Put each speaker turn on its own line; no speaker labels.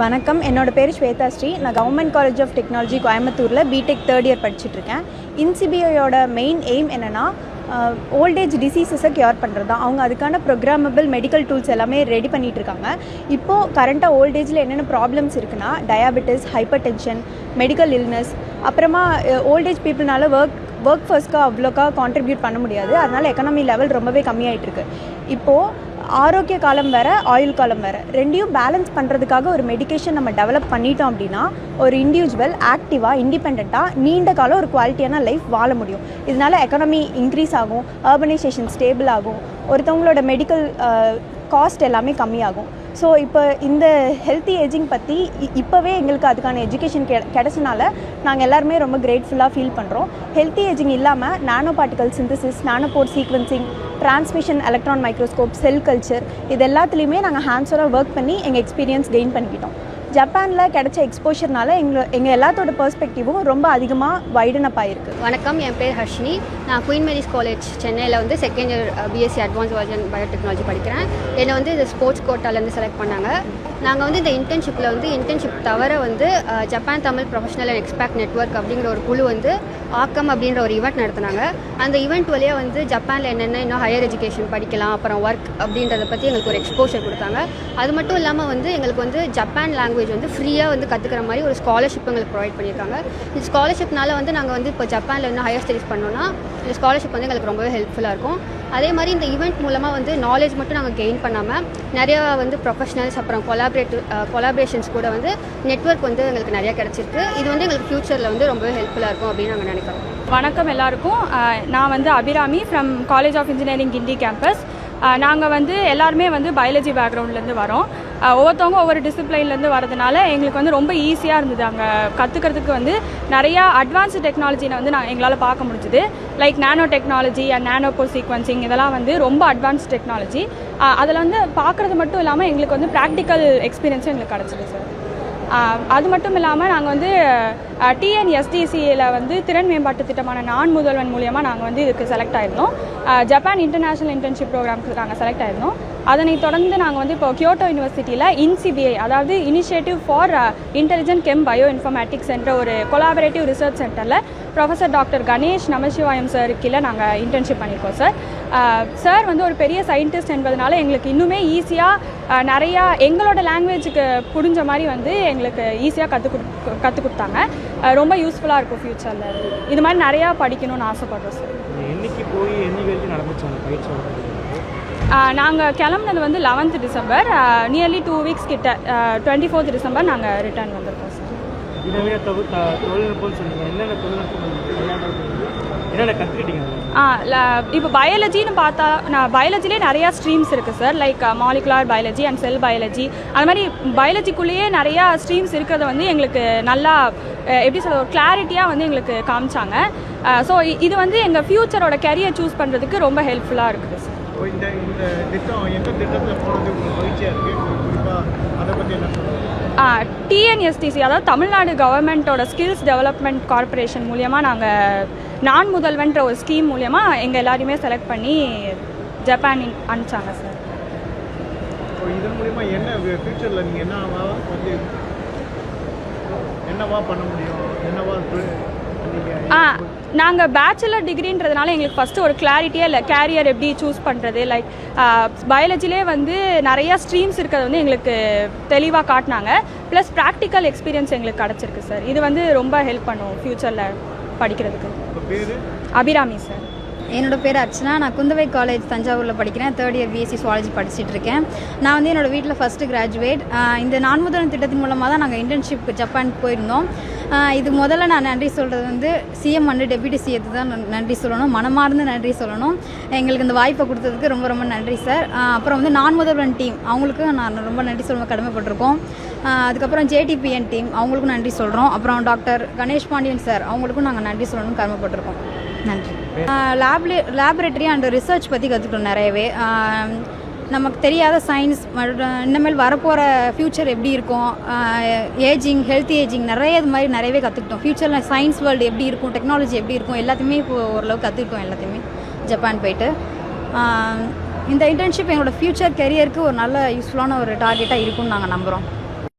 வணக்கம். என்னோட பேர் ஸ்வேதா ஸ்ரீ. நான் கவர்மெண்ட் காலேஜ் ஆஃப் டெக்னாலஜி கோயம்புத்தூரில் பிடெக் தேர்ட் இயர் படிச்சுட்ருக்கேன். இன்சிபிஐயோட மெயின் எய்ம் என்னென்னா ஓல்டேஜ் டிசீசஸை கியூர் பண்ணுறது தான் அவங்க அதுக்கான ப்ரோக்ராமபிள் மெடிக்கல் டூல்ஸ் எல்லாமே ரெடி பண்ணிகிட்டு இருக்காங்க இப்போது கரண்ட்டாக ஓல்டேஜில் என்னென்ன ப்ராப்ளம்ஸ் இருக்குன்னா diabetes hypertension medical illness அப்புறமா ஓல்டேஜ் பீப்புள்னால ஒர்க் ஒர்க் ஃபர்ஸ்ட்க்கு அவ்வளோக்கா கான்ட்ரிபியூட் பண்ண முடியாது. அதனால் எக்கனாமி லெவல் ரொம்பவே கம்மியாயிட்டு இருக்கு இப்போது ஆரோக்கிய காலம் வேறு ஆயுள் காலம் வேறு. ரெண்டையும் பேலன்ஸ் பண்ணுறதுக்காக ஒரு மெடிகேஷன் நம்ம டெவலப் பண்ணிட்டோம் அப்படின்னா ஒரு இண்டிவிஜுவல் ஆக்டிவாக இண்டிபெண்ட்டாக நீண்ட காலம் ஒரு குவாலிட்டியான லைஃப் வாழ முடியும். இதனால் எக்கனாமி இன்க்ரீஸ் ஆகும் அர்பனைசேஷன் ஸ்டேபிள் ஆகும் ஒருத்தவங்களோட மெடிக்கல் காஸ்ட் எல்லாமே கம்மியாகும். ஸோ இப்போ இந்த ஹெல்த்தி ஏஜிங் பற்றி இப்போவே எங்களுக்கு அதுக்கான எஜுகேஷன் கெ கிடச்சனால நாங்கள் எல்லாருமே ரொம்ப கிரேட்ஃபுல்லாக ஃபீல் பண்ணுறோம் ஹெல்த்தி ஏஜிங் இல்லாமல் nanoparticle synthesis nanopore sequencing transmission electron microscope cell culture இது எல்லாத்துலேயுமே நாங்கள் ஹேண்ட்ஸோட ஒர்க் பண்ணி எங்கள் எக்ஸ்பீரியன்ஸ் கெயின் பண்ணிக்கிட்டோம். ஜப்பானில் கிடைச்ச எக்ஸ்போஷர்னால எங்கள் எங்கள் எல்லாத்தோட பெர்ஸ்பெக்டிவும் ரொம்ப அதிகமாக வைடன் ஆயிருக்கு.
வணக்கம் என் பேர் ஹர்ஷினி. நான் குயின் மேரிஸ் காலேஜ் சென்னையில் வந்து second year BSc advance version biotechnology படிக்கிறேன். என்னை வந்து இந்த ஸ்போர்ட்ஸ் கோட்டாலேருந்து செலக்ட் பண்ணாங்க. நாங்கள் வந்து இந்த இன்டர்ன்ஷிப்பில் வந்து இன்டர்ன்ஷிப் தவிர வந்து Japan Tamil professional and expat network அப்படிங்கிற ஒரு குழு வந்து ஆக்கம் அப்படின்ற ஒரு ஈவெண்ட் நடத்துனாங்க. அந்த ஈவெண்ட் வழியாக வந்து ஜப்பானில் என்னென்ன இன்னும் ஹையர் எஜுகேஷன் படிக்கலாம் அப்புறம் ஒர்க் அப்படின்றத பற்றி எங்களுக்கு ஒரு எக்ஸ்போஷர் கொடுத்தாங்க. அது மட்டும் இல்லாமல் வந்து எங்களுக்கு வந்து ஜப்பான் லாங்குவேஜ் வந்து ஃப்ரீயாக வந்து கற்றுக்கிற மாதிரி ஒரு ஸ்காலர்ஷிப் எங்களுக்கு ப்ரொவைட் பண்ணியிருக்காங்க. இந்த ஸ்காலர்ஷிப்னால வந்து நாங்கள் வந்து இப்போ ஜப்பானில் இன்னும் ஹையர் ஸ்டடீஸ் பண்ணோன்னா இந்த ஸ்காலர்ஷிப் வந்து எங்களுக்கு ரொம்பவே ஹெல்ப்ஃபுல்லாக இருக்கும். அதே மாதிரி இந்த ஈவெண்ட் மூலமாக வந்து நாலேஜ் மட்டும் நாங்கள் கெயின் பண்ணாமல் நிறையா வந்து ப்ரொஃபஷனல்ஸ் அப்புறம் கொலாபரேட்டிவ் கொலாபரேஷன்ஸ் கூட வந்து நெட்வொர்க் வந்து எங்களுக்கு நிறையா கிடச்சிருக்கு. இது வந்து எங்களுக்கு ஃப்யூச்சரில் வந்து ரொம்பவே ஹெல்ப்ஃபுல்லாக இருக்கும் அப்படின்னு நாங்கள் நினைக்கிறோம்.
வணக்கம் எல்லாருக்கும். நான் வந்து Abirami from college of engineering Guindy campus நாங்கள் வந்து எல்லாருமே வந்து பயாலஜி பேக்ரவுண்ட்லேருந்து வரோம். ஒவ்வொருத்தவங்க ஒவ்வொரு டிசிப்ளைன்லேருந்து வரதுனால எங்களுக்கு வந்து ரொம்ப ஈஸியாக இருந்தது. அங்கே கற்றுக்கிறதுக்கு வந்து நிறையா அட்வான்ஸ்டு டெக்னாலஜினை வந்து நான் எங்களால் பார்க்க முடிஞ்சுது. Like nanotechnology and nanopore sequencing இதெல்லாம் வந்து ரொம்ப அட்வான்ஸ் டெக்னாலஜி அதில் வந்து பார்க்குறது மட்டும் இல்லாமல் எங்களுக்கு வந்து ப்ராக்டிக்கல் எக்ஸ்பீரியன்ஸும் எங்களுக்கு கிடச்சிது சார் அது மட்டும் இல்லாமல் நாங்கள் வந்து டிஎன்எஸ்டிசியில் வந்து திறன் மேம்பாட்டு திட்டமான நான் முதல்வன் மூலியமாக நாங்கள் வந்து இதுக்கு செலக்ட் ஆயிருந்தோம். ஜப்பான் இன்டர்நேஷனல் இன்டர்ன்ஷிப் ப்ரோக்ராம்க்கு நாங்கள் செலக்ட் ஆயிருந்தோம். அதனை தொடர்ந்து நாங்கள் வந்து இப்போ கியோட்டோ யூனிவர்சிட்டியில் இன்சிபிஐ அதாவது initiative for intelligent chem bio informatics என்ற ஒரு கொலாபரேட்டிவ் ரிசர்ச் சென்டரில் professor doctor Ganesh Namasivayam sir கீழே நாங்கள் இன்டர்ன்ஷிப் பண்ணியிருக்கோம் சார் சார் வந்து ஒரு பெரிய சயின்டிஸ்ட் என்பதனால எங்களுக்கு இன்னுமே ஈஸியாக நிறையா எங்களோட லாங்குவேஜுக்கு புரிஞ்ச மாதிரி வந்து எங்களுக்கு ஈஸியாக கற்றுக் கொடு கற்றுக் கொடுத்தாங்க. ரொம்ப யூஸ்ஃபுல்லாக இருக்கும் ஃப்யூச்சரில் இது மாதிரி நிறையா படிக்கணும்னு ஆசைப்படுறோம் சார்
என்னைக்கு போய் என்னைக்கு வரைக்கும் நடந்துச்சு அந்த பயிற்சி வந்து?
நாங்கள் கிளம்புனது வந்து eleventh December nearly two weeks கிட்ட டுவெண்ட்டி ஃபோர்த் டிசம்பர் நாங்கள் ரிட்டர்ன் வந்திருக்கோம் சார்
இதுவே தொகு தொழில்நுட்பம்னு சொன்னீங்க என்னென்ன தொழில்நுட்பம் என்னென்ன கற்றுக்கிட்டீங்க
ஆ இப்போ பயாலஜின்னு பார்த்தா நான் பயாலஜிலே நிறையா ஸ்ட்ரீம்ஸ் இருக்குது sir. Like molecular biology and cell biology. அது மாதிரி பயாலஜிக்குள்ளேயே நிறையா ஸ்ட்ரீம்ஸ் இருக்கிறத வந்து எங்களுக்கு நல்லா எப்படி சொல்ல ஒரு கிளாரிட்டியாக வந்து எங்களுக்கு காமிச்சாங்க. ஸோ இது வந்து எங்கள் ஃப்யூச்சரோட கெரியர் சூஸ் பண்ணுறதுக்கு ரொம்ப ஹெல்ப்ஃபுல்லாக இருக்குது சார்.
இந்த இந்த திட்டம் எந்த திட்டத்தில் போனது உங்களுக்கு மகிழ்ச்சியாக இருக்குது குறிப்பாக அதை பற்றி என்ன சொல்லுங்கள்
டிஎன்எஸ்டிசி அதாவது தமிழ்நாடு கவர்மெண்ட்டோட ஸ்கில்ஸ் டெவலப்மெண்ட் கார்ப்பரேஷன் மூலியமாக நாங்கள் நான் முதல்வன்ற ஒரு ஸ்கீம் மூலியமாக எங்கள் எல்லாரையுமே செலக்ட் பண்ணி ஜப்பான் அனுப்பிச்சாங்க சார்
இதன் மூலிமா என்ன ஃப்யூச்சரில் நீங்கள் என்னவா வந்து என்னவா பண்ண முடியும் என்னவா
ஆ நாங்கள் பேச்சுலர் டிகிரின்றதுனால எங்களுக்கு ஃபஸ்ட்டு ஒரு கிளாரிட்டியே இல்லை கேரியர் எப்படி சூஸ் பண்ணுறது லைக் பயாலஜிலே வந்து நிறையா ஸ்ட்ரீம்ஸ் இருக்கிறது வந்து எங்களுக்கு தெளிவாக காட்டினாங்க. ப்ளஸ் ப்ராக்டிக்கல் எக்ஸ்பீரியன்ஸ் எங்களுக்கு கிடச்சிருக்கு சார் இது வந்து ரொம்ப ஹெல்ப் பண்ணும் ஃப்யூச்சரில் படிக்கிறதுக்கு. அபிராமி சார்
என்னோடய பேர் அர்ச்சனா. நான் குந்தவை காலேஜ் தஞ்சாவூரில் படிக்கிறேன். தேர்ட் இயர் பிஎஸ்சி சுவாலஜி படிச்சுட்டு இருக்கேன். நான் வந்து என்னோட வீட்டில் ஃபஸ்ட்டு கிராஜுவேட் இந்த நான் திட்டத்தின் மூலமாக தான் நாங்கள் இன்டர்ன்ஷிப் ஜப்பானுக்கு போயிருந்தோம். இது முதல்ல நான் நன்றி சொல்கிறது வந்து சிஎம் வந்து டெபியூட்டி சிஎத்து தான் நன்றி சொல்லணும். மனமார்ந்து நன்றி சொல்லணும். எங்களுக்கு இந்த வாய்ப்பை கொடுத்ததுக்கு ரொம்ப ரொம்ப நன்றி சார் அப்புறம் வந்து நான் முதல்வன் டீம் அவங்களுக்கு நான் ரொம்ப நன்றி சொல்ல கடமைப்பட்டிருக்கோம். அதுக்கப்புறம் ஜேடிபிஎன் டீம் அவங்களுக்கும் நன்றி சொல்கிறோம் அப்புறம் டாக்டர் கணேஷ் பாண்டியன் சார் அவங்களுக்கும் நாங்கள் நன்றி சொல்லணும்னு கடமைப்பட்டிருக்கோம். நன்றி. லேப்லே லேபரேட்டரி அண்ட் ரிசர்ச் பற்றி கற்றுக்கணும் நிறையவே. நமக்கு தெரியாத சயின்ஸ் இனிமேல் வரப்போகிற ஃப்யூச்சர் எப்படி இருக்கும்? ஏஜிங் ஹெல்த்தி ஏஜிங் நிறைய இது மாதிரி நிறையவே கற்றுக்கிட்டோம் ஃப்யூச்சரில் சயின்ஸ் வேர்ல்டு எப்படி இருக்கும்? டெக்னாலஜி எப்படி இருக்கும்? எல்லாத்தையுமே இப்போ ஓரளவுக்கு கற்றுக்கிட்டோம் எல்லாத்தையுமே. ஜப்பான் போயிட்டு. இந்த இன்டர்ன்ஷிப் எங்களோட ஃப்யூச்சர் கெரியருக்கு ஒரு நல்ல யூஸ்ஃபுல்லான ஒரு டார்கெட்டாக இருக்கும்னு நாங்கள் நம்புகிறோம்